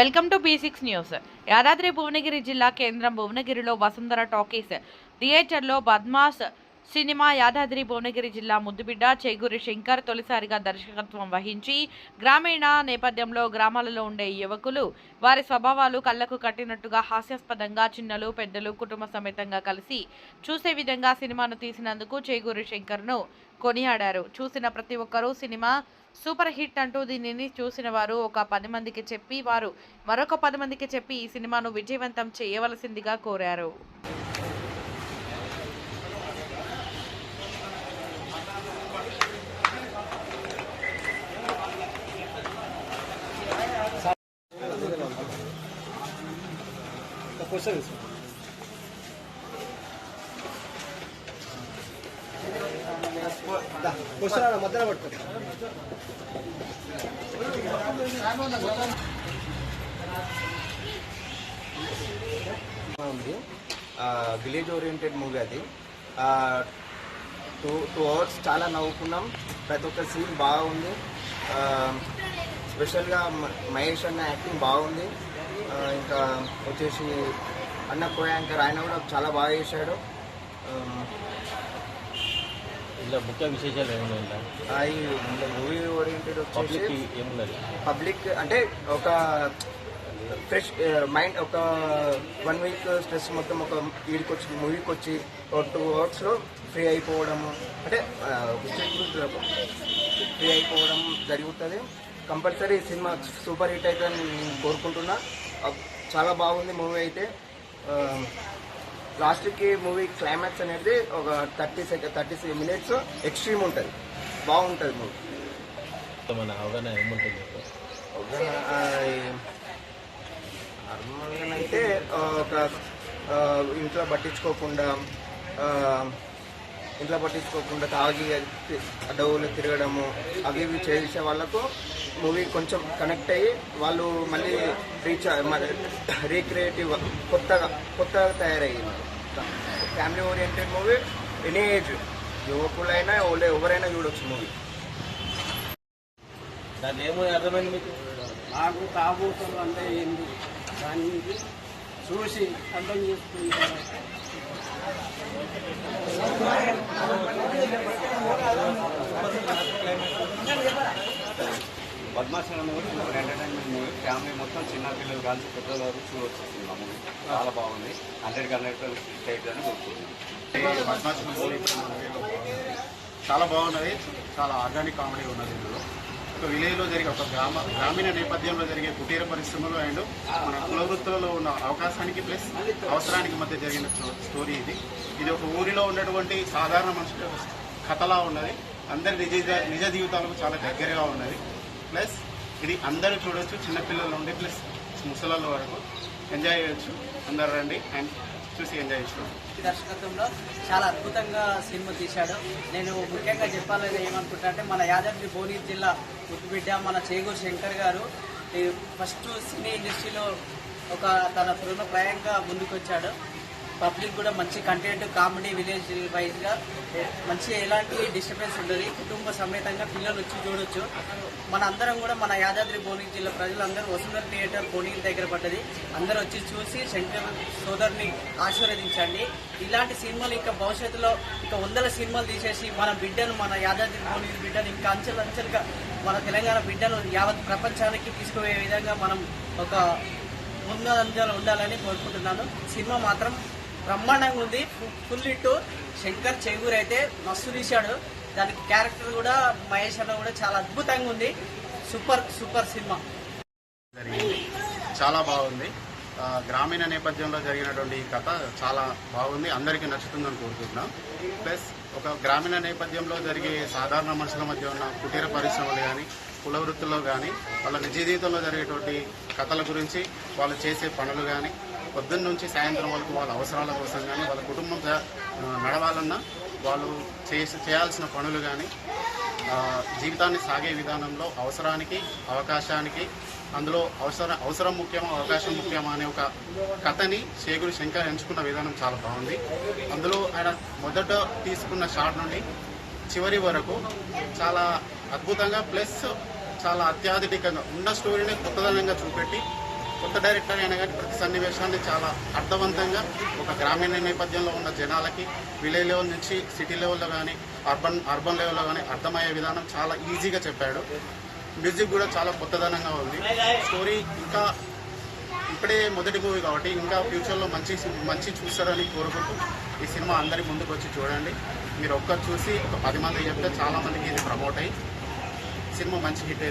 Welcome to B six news. Yadadri Bhuvanagiri జిల్లా కేంద్రం భువనగిరిలో వసుంధర టాకీస్. థియేటర్లో బద్మాస్ సినిమా యాదాద్రి భువనగిరి జిల్లా ముద్దుబిడ్డ చేగూరి శంకర్ తొలిసారిగా దర్శకత్వం వహించి గ్రామీణ నేపథ్యంలో గ్రామాలలో ఉండే యువకులు వారి స్వభావాలు కళ్ళకు కట్టినట్టుగా హాస్యాస్పదంగా చిన్నలు పెద్దలు కుటుంబ సమేతంగా కలిసి చూసే విధంగా సినిమాను తీసినందుకు చేగూరి శంకర్ను కొనియాడారు. చూసిన ప్రతి ఒక్కరూ సినిమా సూపర్ హిట్ అంటూ దీనిని చూసిన వారు ఒక పది మందికి చెప్పి వారు మరొక పది మందికి చెప్పి ఈ సినిమాను విజయవంతం చేయవలసిందిగా కోరారు. క్వశ్చన్ మధ్యలో పట్టుకో ఉంది విలేజ్ ఓరియంటెడ్ మూవీ అది. టూ టూ అవర్స్ చాలా నవ్వుకున్నాం. ప్రతి ఒక్క సీన్ బాగుంది. స్పెషల్గా మహేష్ అన్న యాక్టింగ్ బాగుంది. ఇంకా వచ్చేసి అన్న కోయాంకర్ ఆయన కూడా చాలా బాగా చేశాడు. ఇలా ముఖ్య విశేషాలు ఏమైనా ఈ మూవీ ఓరియంటెడ్ పబ్లిక్ ఏమున్నది పబ్లిక్ అంటే ఒక ఫ్రెష్ మైండ్ ఒక వన్ వీక్ స్ట్రెస్ మొత్తం ఒక వీడికి వచ్చి మూవీకి వచ్చి ఒక టూ అవర్స్లో ఫ్రీ అయిపోవడము. అంటే ఫ్రీ అయిపోవడం జరుగుతుంది. కంపల్సరీ సినిమా సూపర్ హిట్ అయితే నేను కోరుకుంటున్నా చాలా బాగుంది మూవీ అయితే. లాస్ట్కి మూవీ క్లైమాక్స్ అనేది ఒక thirty second thirty minutes extreme ఉంటుంది. బాగుంటుంది మూవీ. మన అవగాహన ఏముంటుంది? నార్మల్గా అయితే ఒక ఇంట్లో పట్టించుకోకుండా ఇంట్లో పట్టించుకోకుండా తాగి అడవులు తిరగడము అవి ఇవి చేసే వాళ్ళకు మూవీ కొంచెం కనెక్ట్ అయ్యి వాళ్ళు మళ్ళీ రీచ్ రీక్రియేటివ్ కొత్తగా కొత్తగా తయారయ్యింది family oriented movie any age యువకులైనా ఎవరైనా చూడొచ్చు మూవీ దాన్ని ఏమో అర్థమైంది మీకు? నాకు కాబోతులు అంటే ఏంది? దాన్ని చూసి అర్థం చేసుకుంటారు? Padmasanam movie super entertainment movie family మొత్తం చిన్న పిల్లలు కానీ పెద్దల వరకు చూడవచ్చు సినిమా మూవీ చాలా బాగుంది హండ్రెడ్ హండ్రెడ్ టైప్ అని కోరుకుంటున్నాను పద్మాసనం మూవీ చాలా బాగున్నది చాలా ఆర్గానిక్ కామెడీ ఉన్నది ఇందులో ఒక విలేజ్లో జరిగే ఒక గ్రామ గ్రామీణ నేపథ్యంలో జరిగే కుటీర పరిశ్రమలు అండ్ మన కుల వృత్తులలో ఉన్న అవకాశానికి ప్లస్ అవసరానికి మధ్య జరిగిన స్టోరీ ఇది. ఇది ఒక ఊరిలో ఉన్నటువంటి సాధారణ మనుషుల కథలా ఉన్నది. అందరి నిజ నిజ జీవితాలకు చాలా దగ్గరగా ఉన్నది. ప్లస్ ఇది అందరూ చూడొచ్చు చిన్నపిల్లల నుండి ప్లస్ ముసలాళ్ళ వరకు. ఎంజాయ్ చేయొచ్చు. అందరు రండి. అండ్ చూసి ఎంజాయ్ చేసుకోండి దర్శకత్వంలో చాలా అద్భుతంగా సినిమా తీశాడు. నేను ముఖ్యంగా చెప్పాలని ఏమనుకుంటా అంటే మన యాదాద్రి భువనగిరి జిల్లా ముద్దుబిడ్డ మన చేగూరు శంకర్ గారు ఫస్ట్ సినీ ఇండస్ట్రీలో ఒక తన తృణ ప్రయంగా ముందుకొచ్చాడు. పబ్లిక్ కూడా మంచి కంటెంట్ కామెడీ విలేజ్ వైజ్గా మంచి ఎలాంటి డిస్టర్బెన్స్ ఉండదు. కుటుంబ సమేతంగా పిల్లలు వచ్చి చూడొచ్చు. మన అందరం కూడా మన యాదాద్రి భువనగిరి జిల్లా ప్రజలందరూ వసుంధర థియేటర్ భువనగిరి దగ్గర పడ్డది. అందరూ వచ్చి చూసి శంకర్ సోదరుని ఆశీర్వదించండి. ఇలాంటి సినిమాలు ఇంకా భవిష్యత్తులో ఇంకా వందల సినిమాలు తీసేసి మన బిడ్డను మన యాదాద్రి భువనగిరి బిడ్డను ఇంకా అంచెలంచెలుగా మన తెలంగాణ బిడ్డను యావత్ ప్రపంచానికి తీసుకుపోయే విధంగా మనం ఒక ముందంజలు ఉండాలని కోరుకుంటున్నాను. సినిమా మాత్రం బ్రహ్మాండంగా ఉంది ఫుల్ ఇట్టు శంకర్ చెగూరు అయితే మస్తు తీశాడు. దానికి క్యారెక్టర్ కూడా మహేష్ అన్న కూడా చాలా అద్భుతంగా ఉంది సూపర్ సూపర్ సినిమా. జరిగింది చాలా బాగుంది. గ్రామీణ నేపథ్యంలో జరిగినటువంటి ఈ కథ చాలా బాగుంది. అందరికీ నచ్చుతుందని కోరుకుంటున్నాం. ప్లస్ ఒక గ్రామీణ నేపథ్యంలో జరిగే సాధారణ మనుషుల మధ్య ఉన్న కుటీర పరిశ్రమలు కానీ కుల వృత్తుల్లో కానీ వాళ్ళ నిజ జీవితంలో జరిగేటువంటి కథల గురించి వాళ్ళు చేసే పనులు కానీ పొద్దున్న నుంచి సాయంత్రం వరకు వాళ్ళ అవసరాల కోసం కానీ వాళ్ళ కుటుంబం నడవాలన్నా వాళ్ళు చేసి చేయాల్సిన పనులు కానీ జీవితాన్ని సాగే విధానంలో అవసరానికి అవకాశానికి అందులో అవసరం అవసరం ముఖ్యమా అవకాశం ముఖ్యమా అనే ఒక కథని శేగుడు శంకర్ ఎంచుకున్న విధానం చాలా బాగుంది. అందులో ఆయన మొదట తీసుకున్న షాట్ నుండి చివరి వరకు చాలా అద్భుతంగా ప్లస్ చాలా అత్యాధునికంగా ఉన్న స్టోరీని కొత్తదనంగా చూపెట్టి కొత్త డైరెక్టర్ అయినా కానీ ప్రతి సన్నివేశాన్ని చాలా అర్థవంతంగా ఒక గ్రామీణ నేపథ్యంలో ఉన్న జనాలకి విలేజ్ లెవెల్ నుంచి సిటీ లెవెల్లో కానీ అర్బన్ అర్బన్ లెవెల్లో కానీ అర్థమయ్యే విధానం చాలా ఈజీగా చెప్పాడు. మ్యూజిక్ కూడా చాలా కొత్తదనంగా ఉంది. స్టోరీ ఇంకా ఇప్పుడే మొదటి మూవీ కాబట్టి ఇంకా ఫ్యూచర్లో మంచి మంచి చూస్తారని కోరుకుంటూ ఈ సినిమా అందరి ముందుకు వచ్చి చూడండి. మీరు ఒక్కరు చూసి ఒక పది మంది చెప్తే చాలామందికి ఇది ప్రమోట్ అయ్యి సినిమా మంచి హిట్ అయింది